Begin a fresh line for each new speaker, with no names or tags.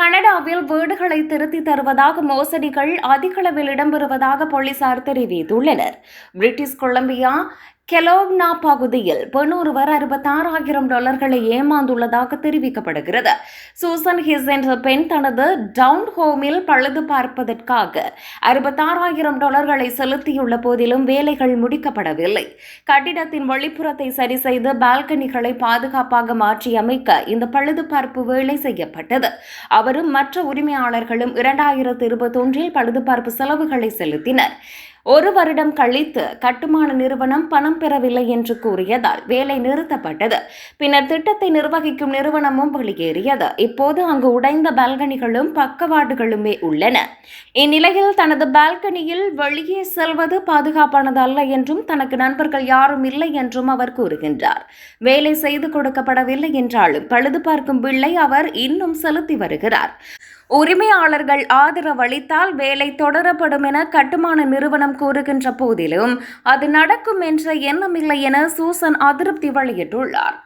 கனடாவில் வீடுகளை திருத்தி தருவதாக மோசடிகள் அதிகளவில் இடம்பெறுவதாக போலீசார் தெரிவித்துள்ளனர். பிரிட்டிஷ் கொலம்பியா கெலோவ்னா பகுதியில் பெண்ணொருவர் அறுபத்தாறாயிரம் டாலர்களை ஏமாந்துள்ளதாக தெரிவிக்கப்படுகிறது. சூசன் ஹிஸ் என்ற பெண் தனது டவுன் ஹோமில் பழுது பார்ப்பதற்காக அறுபத்தாறாயிரம் டாலர்களை செலுத்தியுள்ள போதிலும் வேலைகள் முடிக்கப்படவில்லை. கட்டிடத்தின் வெளிப்புறத்தை சரி செய்து பால்கனிகளை பாதுகாப்பாக மாற்றி அமைக்க இந்த பழுது பார்ப்பு வேலை செய்யப்பட்டது. அவரும் மற்ற உரிமையாளர்களும் இரண்டாயிரத்து இருபத்தொன்றில் பழுதுபார்ப்பு செலவுகளை செலுத்தினர். ஒரு வருடம் கழித்து கட்டுமான நிறுவனம் பணம் பெறவில்லை என்று கூறியதால் வேலை நிறுத்தப்பட்டது. பின்னர் திட்டத்தை நிர்வகிக்கும் நிறுவனமும் வெளியேறியது. இப்போது அங்கு உடைந்த பால்கனிகளும் பக்கவாடுகளுமே உள்ளன. இந்நிலையில் தனது பால்கனியில் வெளியே செல்வது பாதுகாப்பானது அல்ல என்றும் தனக்கு நண்பர்கள் யாரும் இல்லை என்றும் அவர் கூறுகின்றார். வேலை செய்து கொடுக்கப்படவில்லை என்றாலும் பழுது பார்க்கும் பிள்ளை அவர் இன்னும் செலுத்தி வருகிறார். உரிமையாளர்கள் ஆதரவளித்தால் வேலை தொடரப்படும் என கட்டுமான நிறுவனம் கூறுகின்ற போதிலும் அது நடக்கும் என்ற எண்ணமில்லை என சூசன் அதிருப்தி வெளியிட்டுள்ளார்.